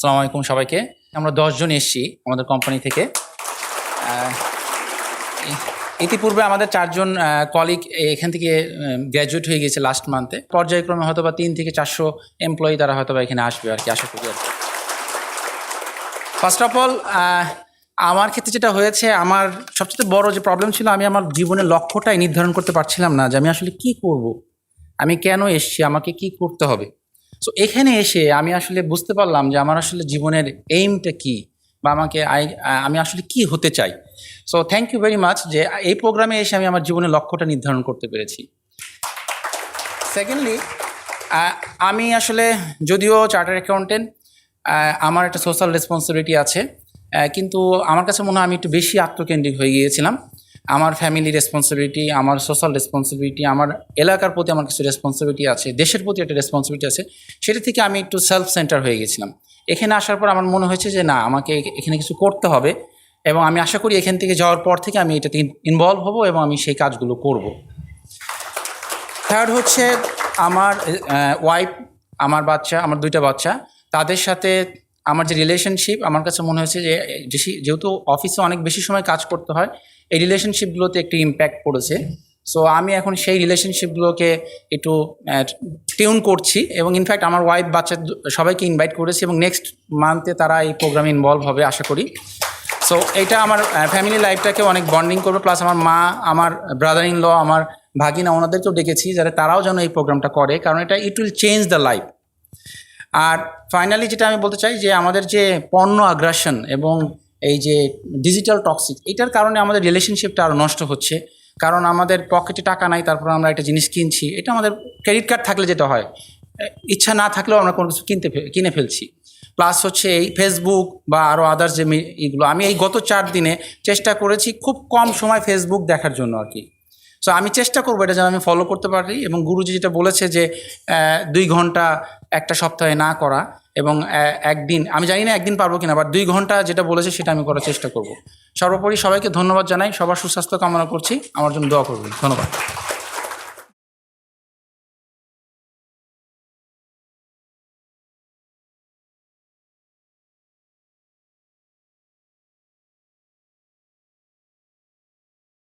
সালাম আলাইকুম সবাইকে। আমরা দশজন এসছি আমাদের কোম্পানি থেকে। ইতিপূর্বে আমাদের চারজন কলিগ এখান থেকে গ্র্যাজুয়েট হয়ে গেছে লাস্ট মান্থে পর্যায়ক্রমে হয়তো বা তিন থেকে চারশো এমপ্লয়ি তারা হয়তো বা এখানে আসবে আর কি, আশা করি আর ফার্স্ট অফ অল আমার ক্ষেত্রে যেটা হয়েছে, আমার সবচেয়ে বড় যে প্রবলেম ছিল, আমি আমার জীবনের লক্ষ্যটাই নির্ধারণ করতে পারছিলাম না যে আমি আসলে কি করব। আমি কেন এসছি, আমাকে কি করতে হবে? সো এখানে এসে আমি আসলে বুঝতে পারলাম যে আমার আসলে জীবনের এইমটা কি বা আমাকে আমি আসলে কি হতে চাই। So thank you very much যে এই প্রোগ্রামে এসে আমি আমার জীবনের লক্ষ্যটা নির্ধারণ করতে পেরেছি। সেকেন্ডলি আমি আসলে যদিও চার্টার অ্যাকাউন্টেন্ট আমার একটা সোশ্যাল রেসপন্সিবিলিটি আছে কিন্তু আমার কাছে মনে হয় আমি একটু বেশি আত্মকেন্দ্রিক হয়ে গিয়েছিলাম। আমার ফ্যামিলি রেসপন্সিবিলিটি আমার সোশ্যাল রেসপন্সিবিলিটি আমার এলাকার প্রতি আমার কিছু রেসপন্সিবিলিটি আছে, দেশের প্রতি একটা রেসপন্সিবিলিটি আছে, সেটা থেকে আমি একটু সেলফ সেন্টার হয়ে গেছিলাম। এখানে আসার পর আমার মনে হয়েছে যে না, আমাকে এখানে কিছু করতে হবে এবং আমি আশা করি এখান থেকে যাওয়ার পর থেকে আমি এটাতে ইনভলভ হব এবং আমি সেই কাজগুলো করব। থার্ড হচ্ছে আমার ওয়াইফ আমার বাচ্চা, আমার দুইটা বাচ্চা, তাদের সাথে আমার যে রিলেশনশিপ আমার কাছে মনে হয়েছে যে যেহেতু অফিসে অনেক বেশি সময় কাজ করতে হয়, এই রিলেশনশিপগুলোতে একটু ইম্প্যাক্ট পড়েছে। সো আমি এখন সেই রিলেশনশিপগুলোকে একটু টিউন করছি এবং ইনফ্যাক্ট আমার ওয়াইফ বাচ্চা সবাইকে ইনভাইট করেছি এবং নেক্সট মান্থে তারা এই প্রোগ্রামে ইনভলভ হবে, আশা করি। সো এটা আমার ফ্যামিলি লাইফটাকে অনেক বন্ডিং করবে প্লাস আমার মা, আমার ব্রাদার ইন ল আমার ভাগিনা, ওনাদেরকেও ডেকেছি যাতে তারাও যেন এই প্রোগ্রামটা করে, কারণ এটা it will change the life R finally যেটা আমি বলতে চাই যে আমাদের যে পণ্য আগ্রাসন এবং এই যে ডিজিটাল টক্সিক এটার কারণে আমাদের রিলেশনশিপটা আরও নষ্ট হচ্ছে। কারণ আমাদের পকেটে টাকা নাই, তারপর আমরা একটা জিনিস কিনছি, এটা আমাদের ক্রেডিট কার্ড থাকলে যেটা হয়, ইচ্ছা না থাকলেও আমরা কোনো কিছু কিনতে কিনে ফেলছি। প্লাস হচ্ছে এই ফেসবুক বা আরও আদার্স যে এইগুলো আমি এই গত চার দিনে চেষ্টা করেছি খুব কম সময় ফেসবুক দেখার জন্য আর কি। সো আমি চেষ্টা করব এটা যেন আমি ফলো করতে পারি এবং গুরুজি যেটা বলেছে যে দুই ঘণ্টা একটা সপ্তাহে না করা এবং একদিন, আমি জানি না একদিন পারব কিনা বাট দুই ঘণ্টা যেটা বলেছে সেটা আমি করার চেষ্টা করব। সর্বোপরি সবাইকে ধন্যবাদ জানাই, সবার সুস্বাস্থ্য কামনা করছি, আমার জন্য দোয়া করবেন, ধন্যবাদ।